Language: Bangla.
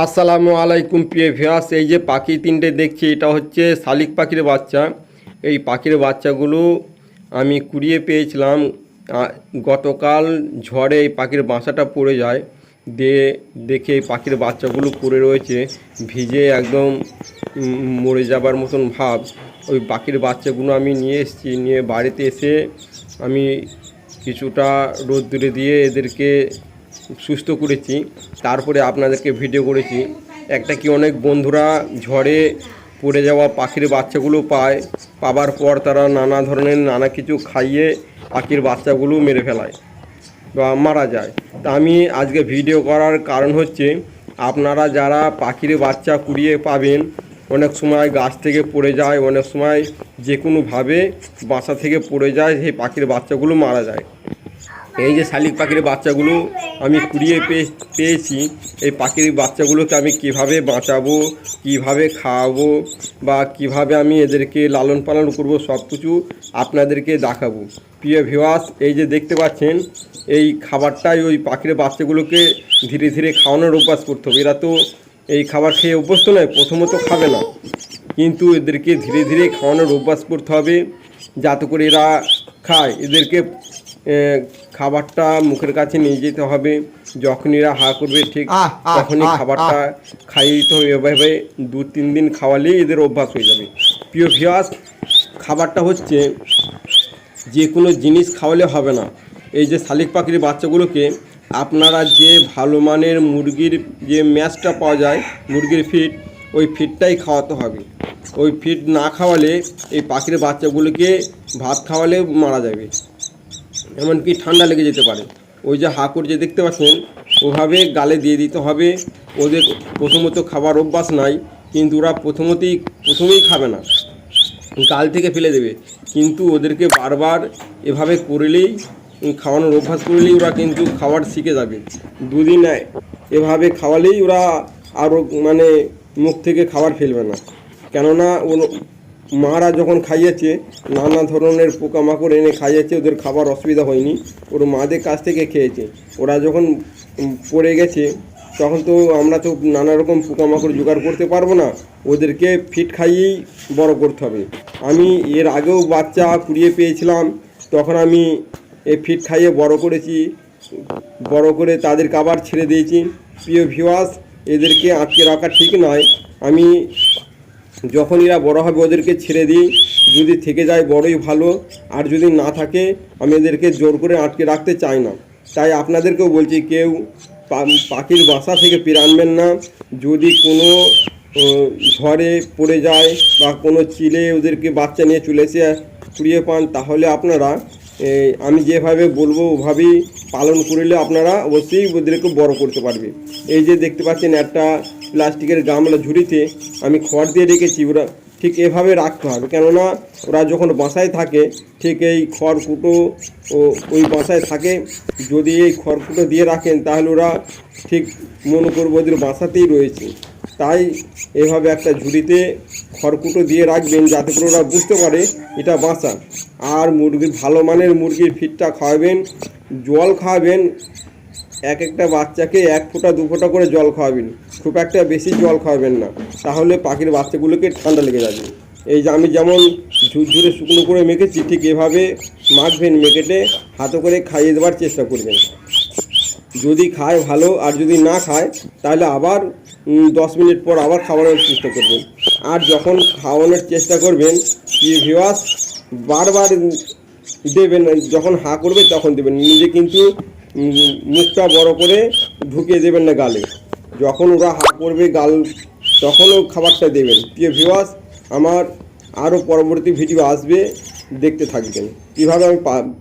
আসসালামু আলাইকুম প্রিয় ভিয়াস এই যে পাখি তিনটে দেখছি, এটা হচ্ছে শালিক পাখির বাচ্চা। এই পাখির বাচ্চাগুলো আমি কুড়িয়ে পেয়েছিলাম গতকাল ঝড়ে এই পাখির বাসাটা পড়ে যায়। দিয়ে দেখে এই পাখির বাচ্চাগুলো পড়ে রয়েছে, ভিজে একদম মরে যাবার মতন ভাব। ওই পাখির বাচ্চাগুলো আমি নিয়ে এসেছি, নিয়ে বাড়িতে এসে আমি কিছুটা রোদ্দুরে দিয়ে এদেরকে সুস্থ করেছি, তারপরে আপনাদেরকে ভিডিও করেছি। একটা কি অনেক বন্ধুরা ঝড়ে পড়ে যাওয়া পাখির বাচ্চাগুলো পায়, পাবার পর তারা নানা ধরনের নানা কিছু খাইয়ে পাখির বাচ্চাগুলো মেরে ফেলায় বা মারা যায়। তা আমি আজকে ভিডিও করার কারণ হচ্ছে, আপনারা যারা পাখির বাচ্চা কুড়িয়ে পাবেন, অনেক সময় গাছ থেকে পড়ে যায়, অনেক সময় যে কোনোভাবে বাসা থেকে পড়ে যায়, সেই পাখির বাচ্চাগুলো মারা যায়। এই যে শালিক পাখির বাচ্চাগুলো আমি কুড়িয়ে পেয়ে পেয়েছি, এই পাখির বাচ্চাগুলোকে আমি কীভাবে বাঁচাবো, কীভাবে খাওয়াবো বা কীভাবে আমি এদেরকে লালন পালন করব সব কিছু আপনাদেরকে দেখাবো। প্রিয় ভিওয়াস এই যে দেখতে পাচ্ছেন, এই খাবারটাই ওই পাখির বাচ্চাগুলোকে ধীরে ধীরে খাওয়ানোর অভ্যাস করতে হবে। এরা তো এই খাবার খেয়ে অভ্যস্ত নয়, প্রথমত খাবে না। কিন্তু এদেরকে ধীরে ধীরে খাওয়ানোর অভ্যাস করতে হবে, যাতে করে এরা খায়। এদেরকে খাবারটা মুখের কাছে নিয়ে যেতে হবে। যখন এরা হা করবে ঠিক তখনই খাবারটা খাইয়ে দিতে হবে। এভাবে দু তিন দিন খাওয়ালেই এদের অভ্যাস হয়ে যাবে। প্রিয় ভিয়াস খাবারটা হচ্ছে যে কোনো জিনিস খাওয়ালে হবে না। এই যে শালিক পাখির বাচ্চাগুলোকে আপনারা যে ভালো মানের মুরগির যে ম্যাচটা পাওয়া যায় মুরগির ফিড ওই ফিডটাই খাওয়াতে হবে। ওই ফিড না খাওয়ালে এই পাখির বাচ্চাগুলোকে ভাত খাওয়ালে মারা যাবে। এমনকি ঠান্ডা লেগে যেতে পারে। ওই যে হাঁকুর যে দেখতে পাচ্ছেন, ওভাবে গালে দিয়ে দিতে হবে। ওদের প্রথমত খাবার অভ্যাস নাই, কিন্তু ওরা প্রথমতেই, প্রথমেই খাবে না। গাল থেকে ফেলে দেবে। কিন্তু ওদেরকে বারবার এভাবে করলেই, খাওয়ানোর অভ্যাস করলেই ওরা কিন্তু খাবার শিখে যাবে। দুদিন এভাবে খাওয়ালেই ওরা আরও মানে মুখ থেকে খাবার ফেলবে না। কেননা মারা যখন খাইয়েছে, নানা ধরনের পোকামাকড় এনে খাইয়েছে, ওদের খাবার অসুবিধা হয়নি। ওর মাদের কাছ থেকে খেয়েছে। ওরা যখন পড়ে গেছে, তখন তো আমরা তো নানা রকম পোকামাকড় জোগাড় করতে পারব না। ওদেরকে ফিট খাইয়েই বড় করতে হবে। আমি এর আগেও বাচ্চা কুড়িয়ে পেয়েছিলাম। তখন আমি এই ফিট খাইয়ে বড় করেছি, বড় করে তাদের আবার ছেড়ে দিয়েছি। প্রিয় ভিওয়াস এদেরকে আটকে রাখা ঠিক নয়। আমি যখন এরা বড় হবে, ওদেরকে ছেড়ে দিই। যদি থেকে যায়, বড়ই ভালো। আর যদি না থাকে, আমি এদেরকে জোর করে আটকে রাখতে চাই না। তাই আপনাদেরকেও বলছি, কেউ পাখির বাসা থেকে পেরে আনবেন না। যদি কোনো ঝড়ে পড়ে যায় বা কোনো চিলে ওদেরকে বাচ্চা নিয়ে চলে এসে পান, তাহলে আপনারা আমি যেভাবে বলব ওভাবেই পালন করলে আপনারা অবশ্যই ওদেরকে বড় করতে পারবে। এই যে দেখতে পাচ্ছেন একটা প্লাস্টিকের গামলা ঝুড়িতে আমি খড় দিয়ে রেখেছি, ওরা ঠিক এভাবে রাখতে হবে। কেননা ওরা যখন বাসায় থাকে, ঠিক এই খড়কুটো ও ওই বাসায় থাকে, যদি এই খড়কুটো দিয়ে রাখেন, তাহলে ওরা ঠিক মনে করব ওদের বাসাতেই রয়েছে। তাই এভাবে একটা ঝুড়িতে খড়কুটো দিয়ে রাখবেন যাতে করে ওরা বুঝতে পারে এটা বাসা আর মুরগির ভালো মানের মুরগির ফিটটা খাওয়াবেন, জল খাওয়াবেন, এক একটা বাচ্চাকে এক ফোঁটা, দু ফোঁটা করে জল খাওয়াবেন। খুব একটা বেশি জল খাওয়াবেন না। তাহলে পাখির বাচ্চাগুলোকে ঠান্ডা লেগে যাবে। এই যে আমি যেমন ঝুরঝুরে শুকনো করে মেখেছি, ঠিক এভাবে মাখবেন, মেখেটে হাতে করে খাইয়ে দেওয়ার চেষ্টা করবেন। যদি খায় ভালো, আর যদি না খায়, তাহলে আবার দশ মিনিট পর আবার খাওয়ানোর চেষ্টা করবেন। আর যখন খাওয়ানোর চেষ্টা করবেন ভিওয়াস বারবার দেবেন, যখন হা করবে তখন দেবেন। নিজে কিন্তু মুখটা বড় করে ঢুকিয়ে দেবেন না গালে। যখন ওরা হা করবে গাল তখনও খাবারটা দেবেন। প্রিয় ভিওয়াস আমার আরও পরবর্তী ভিডিও আসবে, দেখতে থাকবেন। কীভাবে আমি